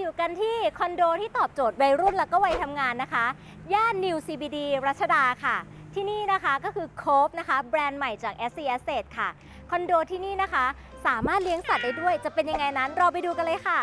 อยู่กันที่คอนโดที่ตอบโจทย์วัยรุ่นแล้วก็วัยทำงานนะคะ ย่านนิว CBD รัชดาค่ะ ที่นี่นะคะก็คือโคฟนะคะแบรนด์ใหม่จาก SC Asset ค่ะ คอนโดที่นี่นะคะ สามารถเลี้ยงสัตว์ได้ด้วย จะเป็นยังไงนั้นเราไปดูกันเลยค่ะ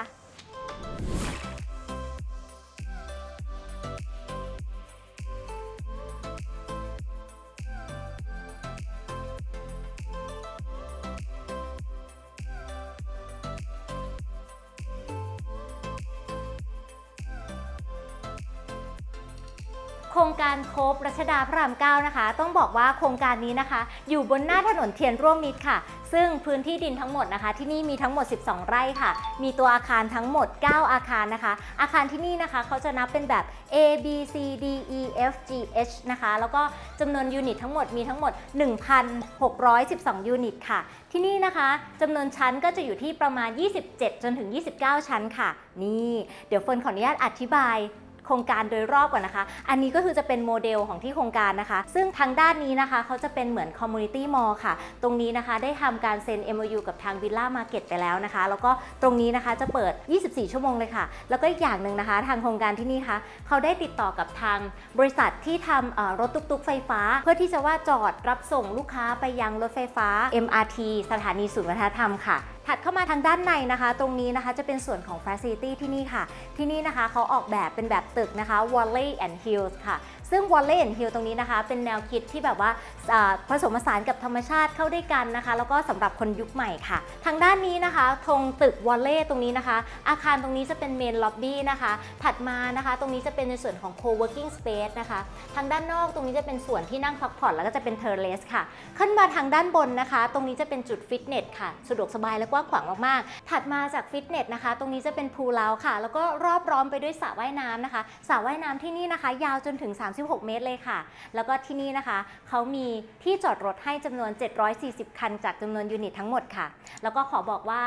โครงการโคบรัชดาพระราม9นะคะ ต้องบอกว่าโครงการนี้นะคะ อยู่บนหน้าถนนเทียนร่วมมิตรค่ะ ซึ่งพื้นที่ดินทั้งหมดนะคะ ที่นี่มีทั้งหมด 12 ไร่ค่ะ มีตัวอาคารทั้งหมด 9 อาคารนะคะ อาคารที่นี่นะคะเขาจะนับเป็นแบบ A B C D E F G H นะคะ แล้วก็จำนวนยูนิตทั้งหมดมีทั้งหมด 1,612 ยูนิตค่ะ ที่นี่นะคะจำนวนชั้นก็จะอยู่ที่ประมาณ 27 จนถึง 29 ชั้นค่ะ นี่ เดี๋ยวเฟิร์นขออนุญาตอธิบาย โครงการโดยรอบก่อนนะคะ อันนี้ก็คือจะเป็นโมเดลของที่โครงการนะคะ ซึ่งทางด้านนี้นะคะเขาจะเป็นเหมือนคอมมูนิตี้มอลล์ค่ะ ตรงนี้นะคะได้ทำการเซ็น MOU กับทางวิลล่ามาร์เก็ตไปแล้วนะคะ แล้วก็ตรงนี้นะคะจะเปิด 24 ชั่วโมงเลยค่ะ แล้วก็อีกอย่างหนึ่งนะคะ ทางโครงการที่นี่คะเขาได้ติดต่อกับทางบริษัทที่ทำรถตุ๊กๆไฟฟ้า เพื่อที่จะว่าจอดรับส่งลูกค้าไปยังรถไฟฟ้า MRT สถานีศูนย์วัฒนธรรมค่ะ ถัดเข้ามาทางด้านในนะคะ ตรงนี้นะคะจะเป็นส่วนของ Facility ที่นี่ค่ะ ที่นี่นะคะเขาออกแบบเป็นแบบตึกนะคะ Valley and Hills ค่ะ ซึ่ง Valley and Hill ตรงนี้นะคะ เป็นแนวคิดที่แบบว่าผสมผสานกับธรรมชาติเข้าด้วยกันนะคะ แล้วก็สำหรับคนยุคใหม่ค่ะ ทางด้านนี้นะคะธงตึก Valley ตรงนี้นะคะ อาคารตรงนี้จะเป็น Main Lobby นะคะ ถัดมานะคะ ตรงนี้จะเป็นในส่วนของ Co-working Space นะคะ ทางด้านนอกตรงนี้จะเป็นส่วนที่นั่งพักผ่อนแล้วก็จะเป็น Terrace ค่ะ ขึ้นมาทางด้านบนนะคะ ตรงนี้จะเป็นจุดฟิตเนสค่ะ สะดวกสบายและกว้างขวางมากๆ ถัดมาจากฟิตเนสนะคะ ตรงนี้จะเป็นพูลเลาค่ะ แล้วก็รอบร้อมไปด้วยสระว่ายน้ำนะคะสระว่ายน้ำที่นี่นะคะ ยาวจนถึง 36 เมตรเลยค่ะ แล้วก็ที่นี่นะคะเขามีที่จอดรถให้จำนวน 740 คัน จากจำนวนยูนิตทั้งหมดค่ะ แล้วก็ขอบอกว่า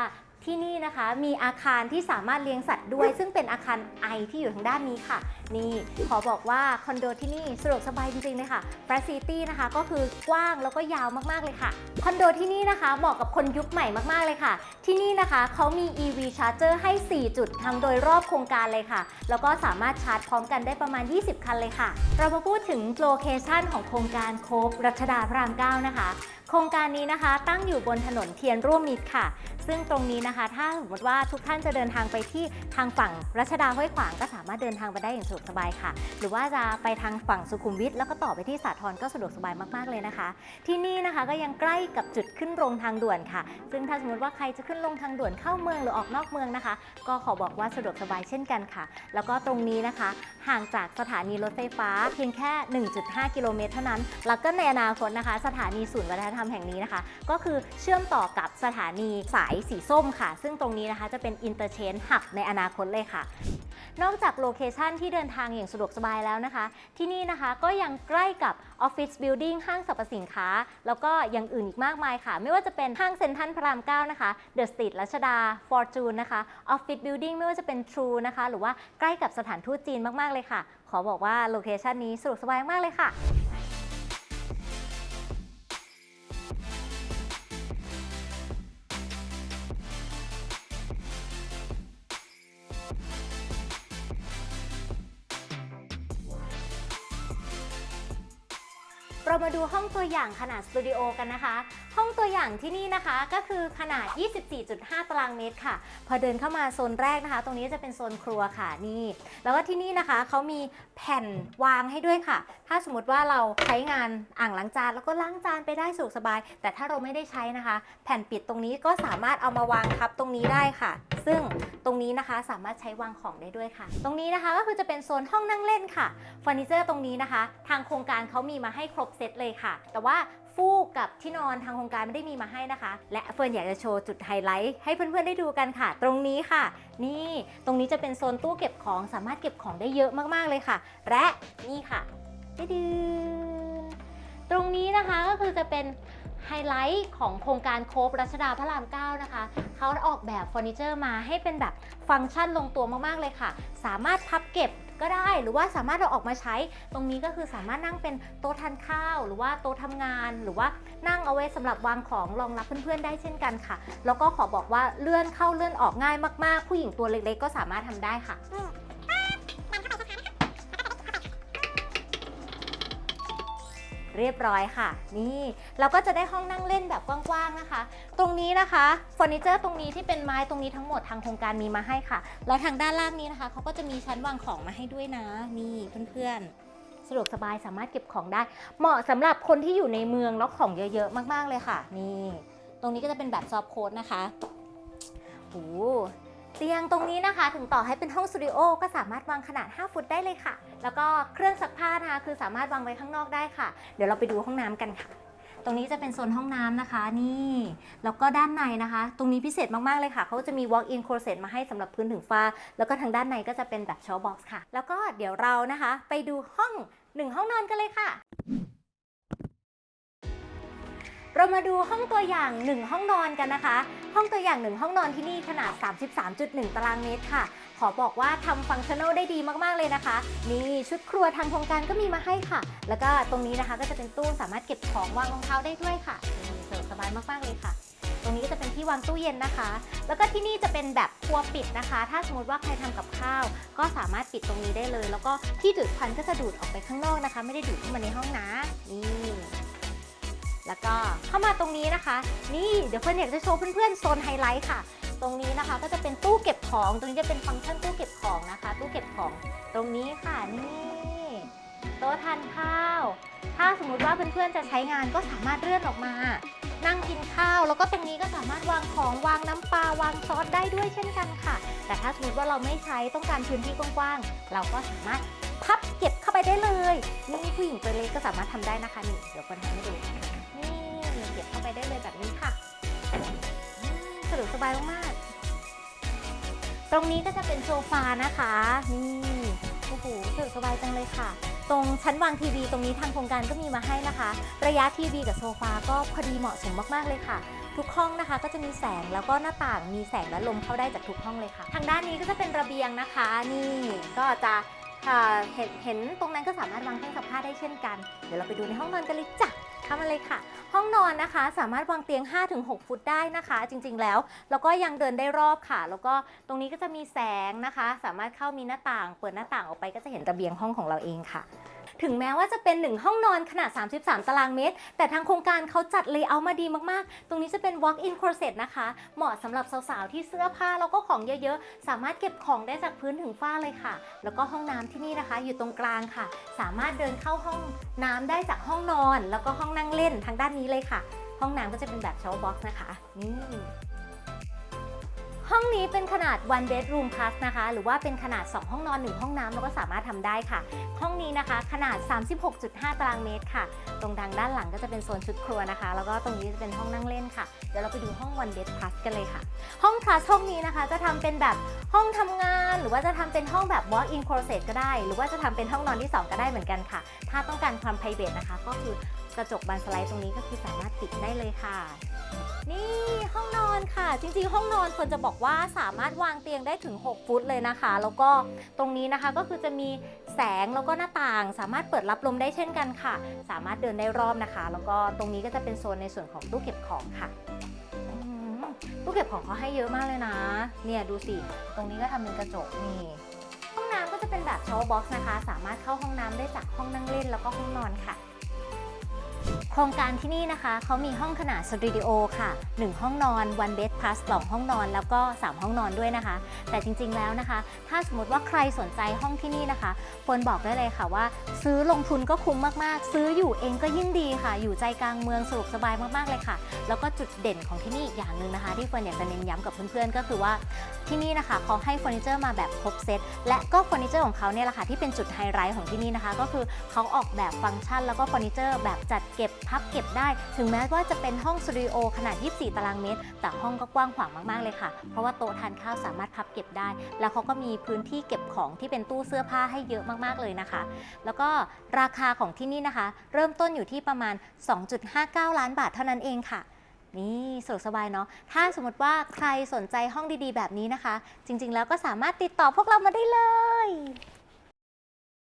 ที่นี่นะคะมีอาคารที่สามารถเลี้ยงสัตว์ด้วย ซึ่งเป็นอาคารไอที่อยู่ทางด้านนี้ค่ะ นี่ขอบอกว่าคอนโดที่นี่สะดวกสบายจริงๆเลยค่ะ f a c i l i t y นะคะก็คือกว้างแล้วก็ยาวมากๆเลยค่ะคอนโดที่นี่นะคะเหมาะกับคนยุคใหม่มากๆเลยค่ะ ที่นี่นะคะเขามี EV Charger ให้ 4 จุดทั้งโดยรอบโครงการเลยค่ะ แล้วก็สามารถชาร์จพร้อมกันได้ประมาณ 20 คันเลยค่ะ เรามาพูดถึงโลเคชันของโครงการโคบรัชดาพระราม 9 นะคะ โครงการนี้นะคะ ตั้งอยู่บนถนนเทียนร่วมมิตรค่ะ ซึ่งตรงนี้นะคะ ถ้าสมมติว่าทุกท่านจะเดินทางไปที่ทางฝั่งรัชดาห้วยขวางก็สามารถเดินทางไปได้อย่างสะดวกสบายค่ะ หรือว่าจะไปทางฝั่งสุขุมวิทแล้วก็ต่อไปที่สาทรก็สะดวกสบายมากๆเลยนะคะ ที่นี่นะคะก็ยังใกล้กับจุดขึ้นลงทางด่วนค่ะ ซึ่งถ้าสมมติว่าใครจะขึ้นลงทางด่วนเข้าเมืองหรือออกนอกเมืองนะคะ ก็ขอบอกว่าสะดวกสบายเช่นกันค่ะ แล้วก็ตรงนี้นะคะ ห่างจากสถานีรถไฟฟ้าเพียงแค่ 1.5 กิโลเมตรเท่านั้น แล้วก็ในอนาคตนะคะ สถานีศูนย์วัฒนธรรมแห่งนี้นะคะ ก็คือเชื่อมต่อกับสถานีสายสีส้มค่ะ ซึ่งตรงนี้นะคะจะเป็นอินเตอร์เชนหับในอนาคตเลยค่ะ นอกจากโลเคชันที่เดินทางอย่างสะดวกสบายแล้วนะคะ ที่นี่นะคะก็ยังใกล้กับออฟฟิศบิลดิ่งห้างสรรพสินค้า แล้วก็อย่างอื่นอีกมากมายค่ะ ไม่ว่าจะเป็นห้างเซ็นทรัลพระราม 9 นะคะเดอะสตรีทรัชดาฟอร์จูนนะคะออฟฟิศบิลดิ่งไม่ว่าจะเป็นทรูนะคะ หรือว่าใกล้กับสถานทูตจีนมาก ๆ เลยค่ะ ขอบอกว่าโลเคชันนี้สะดวกสบายมากเลยค่ะ เรามาดูห้องตัวอย่างขนาดสตูดิโอกันนะคะ ห้องตัวอย่างที่นี่นะคะก็คือขนาด 24.5 ตารางเมตรค่ะ พอเดินเข้ามาโซนแรกนะคะ ตรงนี้จะเป็นโซนครัวค่ะนี่ แล้วก็ที่นี่นะคะเขามีแผ่นวางให้ด้วยค่ะ ถ้าสมมติว่าเราใช้งานอ่างล้างจานแล้วก็ล้างจานไปได้สะดวกสบาย แต่ถ้าเราไม่ได้ใช้นะคะ แผ่นปิดตรงนี้ก็สามารถเอามาวางทับตรงนี้ได้ค่ะ ซึ่งตรงนี้นะคะสามารถใช้วางของได้ด้วยค่ะ ตรงนี้นะคะก็คือจะเป็นโซนห้องนั่งเล่นค่ะเฟอร์นิเจอร์ตรงนี้นะคะ ทางโครงการเขามีมาให้ครบเซตเลยค่ะ แต่ว่าฟูกกับที่นอนทางโครงการไม่ได้มีมาให้นะคะ และเฟิร์นอยากจะโชว์จุดไฮไลท์ให้เพื่อนๆได้ดูกันค่ะ ตรงนี้ค่ะ นี่ตรงนี้จะเป็นโซนตู้เก็บของสามารถเก็บของได้เยอะมากๆเลยค่ะ และนี่ค่ะดื้อๆตรงนี้นะคะก็คือจะเป็นไฮไลท์ของโครงการโคบรัชดาพระราม 9 นะคะ เขาออกแบบเฟอร์นิเจอร์มาให้เป็นแบบฟังก์ชันลงตัวมากๆเลยค่ะ สามารถพับเก็บ ก็ได้หรือว่าสามารถเราออกมาใช้ ตรงนี้ก็คือสามารถนั่งเป็นโต๊ะทานข้าว หรือว่าโต๊ะทำงาน หรือว่านั่งเอาไว้สำหรับวางของรองรับเพื่อนๆได้เช่นกันค่ะ แล้วก็ขอบอกว่าเลื่อนเข้าเลื่อนออกง่ายมากๆ ผู้หญิงตัวเล็กๆ ก็สามารถทำได้ค่ะ เรียบร้อยค่ะ นี่เราก็จะได้ห้องนั่งเล่นแบบกว้างๆนะคะ ตรงนี้นะคะเฟอร์นิเจอร์ตรงนี้ที่เป็นไม้ตรงนี้ทั้งหมดทางโครงการมีมาให้ค่ะ แล้วทางด้านล่างนี้นะคะเขาก็จะมีชั้นวางของมาให้ด้วยนะนี่เพื่อนๆสะดวกสบายสามารถเก็บของได้ เหมาะสำหรับคนที่อยู่ในเมืองแล้วของเยอะๆ มากๆเลยค่ะ นี่ ตรงนี้ก็จะเป็นแบบซอฟต์โค้ดนะคะโอ้ เตียงตรงนี้นะคะ ถึงต่อให้เป็นห้องสตูดิโอก็สามารถวางขนาด 5 ฟุตได้เลยค่ะ แล้วก็เครื่องซักผ้านะคะคือสามารถวางไว้ข้างนอกได้ค่ะ เดี๋ยวเราไปดูห้องน้ำกันค่ะตรงนี้จะเป็นโซนห้องน้ำนะคะนี่แล้วก็ด้านในนะคะ ตรงนี้พิเศษมากๆเลยค่ะ เขาจะมี walk-in closet มาให้สำหรับพื้นถึงฟ้า แล้วก็ทางด้านในก็จะเป็นแบบ show box ค่ะ แล้วก็เดี๋ยวเรานะคะ ไปดูห้องหนึ่งห้องนอนกันเลยค่ะ เรามาดูห้องตัวอย่าง 1 ห้องนอนกันนะคะ ห้องตัวอย่าง 1 ห้องนอนที่นี่ขนาด 33.1 ตารางเมตรค่ะ ขอบอกว่าทำฟังชั่น a ลได้ดีมากๆเลยนะคะ นี่ชุดครัวทางโครงการก็มีมาให้ค่ะ แล้วก็ตรงนี้นะคะก็จะเป็นตู้สามารถเก็บของวางรองเท้าได้ด้วยค่ะนี่สะดวกสบายมากๆเลยค่ะตรงนี้ก็จะเป็นที่วางตู้เย็นนะคะ แล้วก็ที่นี่จะเป็นแบบครัวปิดนะคะ ถ้าสมมติว่าใครทำกับข้าว ก็สามารถปิดตรงนี้ได้เลย แล้วก็ที่ดูดควันก็จะดูดออกไปข้างนอกนะคะ ไม่ได้ดูดเข้ามาในห้องนะ นี่ แล้วก็เข้ามาตรงนี้นะคะ นี่เดี๋ยวเพื่อนอยากจะโชว์เพื่อนๆโซนไฮไลท์ค่ะ ตรงนี้นะคะก็จะเป็นตู้เก็บของ ตรงนี้จะเป็นฟังก์ชันตู้เก็บของนะคะ ตู้เก็บของ ตรงนี้ค่ะนี่โต๊ะทานข้าว ถ้าสมมุติว่าเพื่อนๆจะใช้งานก็สามารถเลื่อนออกมา นั่งกินข้าว แล้วก็ตรงนี้ก็สามารถวางของวางน้ำปลาวางซอสได้ด้วยเช่นกันค่ะ แต่ถ้าสมมติว่าเราไม่ใช้ต้องการพื้นที่กว้างๆ เราก็สามารถพับเก็บเข้าไปได้เลย นี่ผู้หญิงตัวเล็กก็สามารถทำได้นะคะนี่เดี๋ยวคนให้ดู ไปได้เลยแบบนี้ค่ะอืมสะดวกสบายมากๆตรงนี้ก็จะเป็นโซฟานะคะ นี่โอ้โหสะดวกสบายจังเลยค่ะ ตรงชั้นวางทีวีตรงนี้ทางโครงการก็มีมาให้นะคะ ระยะทีวีกับโซฟาก็พอดีเหมาะสมมากๆเลยค่ะทุกห้องนะคะก็จะมีแสงแล้วก็หน้าต่างมีแสงและลมเข้าได้จากทุกห้องเลยค่ะ ทางด้านนี้ก็จะเป็นระเบียงนะคะ นี่ก็จะเอ่อเห็นเห็นตรงนั้นก็สามารถวางเครื่องซักผ้าได้เช่นกัน เดี๋ยวเราไปดูในห้องนอนกันเลยจ้ะ เข้ามาเลยค่ะ ห้องนอนนะคะ สามารถวางเตียง 5-6 ฟุตได้นะคะ จริงๆแล้ว แล้วก็ยังเดินได้รอบค่ะ แล้วก็ตรงนี้ก็จะมีแสงนะคะ สามารถเข้ามีหน้าต่าง เปิดหน้าต่างออกไปก็จะเห็นระเบียงห้องของเราเองค่ะ ถึงแม้ว่าจะเป็น 1 ห้องนอนขนาด 33 ตารางเมตร แต่ทางโครงการเขาจัดเลเยอร์มาดีมากๆ ตรงนี้จะเป็น walk-in closet นะคะ เหมาะสำหรับสาวๆ ที่เสื้อผ้าแล้วก็ของเยอะๆ สามารถเก็บของได้จากพื้นถึงฝ้าเลยค่ะ แล้วก็ห้องน้ำที่นี่นะคะ อยู่ตรงกลางค่ะ สามารถเดินเข้าห้องน้ำได้จากห้องนอน แล้วก็ห้องนั่งเล่นทางด้านนี้เลยค่ะ ห้องน้ำก็จะเป็นแบบ shower box นะคะนี่ ห้องนี้เป็นขนาด one bedroom plus นะคะ หรือว่าเป็นขนาด 2 ห้องนอน 1 ห้องน้ำเราก็สามารถทำได้ค่ะ ห้องนี้นะคะขนาด 36.5 ตารางเมตรค่ะ ตรงทางด้านหลังก็จะเป็นโซนชุดครัวนะคะ แล้วก็ตรงนี้จะเป็นห้องนั่งเล่นค่ะ เดี๋ยวเราไปดูห้อง one bed plus กันเลยค่ะ ห้อง plus ห้องนี้นะคะ จะทำเป็นแบบห้องทำงาน หรือว่าจะทำเป็นห้องแบบ walk in closet ก็ได้ หรือว่าจะทำเป็นห้องนอนที่ 2 ก็ได้เหมือนกันค่ะ ถ้าต้องการความ private นะคะ ก็คือ กระจกบานสไลด์ตรงนี้ก็คือสามารถปิดได้เลยค่ะ นี่ห้องนอนค่ะ จริงๆ ห้องนอนควรจะบอกว่าสามารถวางเตียงได้ถึง 6 ฟุตเลยนะคะ แล้วก็ตรงนี้นะคะก็คือจะมีแสงแล้วก็หน้าต่าง สามารถเปิดรับลมได้เช่นกันค่ะ สามารถเดินได้รอบนะคะ แล้วก็ตรงนี้ก็จะเป็นโซนในส่วนของตู้เก็บของค่ะตู้เก็บของเขาให้เยอะมากเลยนะ เนี่ยดูสิ ตรงนี้ก็ทำเป็นกระจกนี่ ห้องน้ำก็จะเป็นแบบ shower box นะคะ สามารถเข้าห้องน้ำได้จากห้องนั่งเล่นแล้วก็ห้องนอนค่ะ โครงการที่นี่นะคะ เขามีห้องขนาดสตูดิโอค่ะ 1 ห้องนอน one bed plus 2ห้องนอน แล้วก็ 3 ห้องนอนด้วยนะคะ แต่จริงๆแล้วนะคะ ถ้าสมมติว่าใครสนใจห้องที่นี่นะคะควรบอกได้เลยค่ะว่า ซื้อลงทุนก็คุ้มมากๆ ซื้ออยู่เองก็ยิ่งดีค่ะ อยู่ใจกลางเมืองสะดวกสบายมากๆเลยค่ะ แล้วก็จุดเด่นของที่นี่อย่างหนึ่งนะคะ ที่เฟิร์นอยากจะเน้นย้ำกับเพื่อนๆก็คือว่าที่นี่นะคะเขาให้เฟอร์นิเจอร์มาแบบครบเซตและก็เฟอร์นิเจอร์ของเขาเนี่ยแหละค่ะที่เป็นจุดไฮไลท์ของที่นี่นะคะ ก็คือเขาออกแบบฟังก์ชัน แล้วก็เฟอร์นิเจอร์แบบจัดเก็บพับเก็บได้ ถึงแม้ว่าจะเป็นห้องสตูดิโอขนาด 24 ตารางเมตร แต่ห้องก็กว้างขวางมากๆเลยค่ะ เพราะว่าโต๊ะทานข้าวสามารถพับเก็บได้ แล้วเขาก็มีพื้นที่เก็บของที่เป็นตู้เสื้อผ้าให้เยอะมากๆเลยนะคะ แล้วก็ราคาของที่นี่นะคะ เริ่มต้นอยู่ที่ประมาณ 2.59 ล้านบาทเท่านั้นเองค่ะนี่สะดวกสบายเนาะ ถ้าสมมติว่าใครสนใจห้องดีๆ แบบนี้นะคะ จริงๆ แล้วก็สามารถติดต่อพวกเรามาได้เลย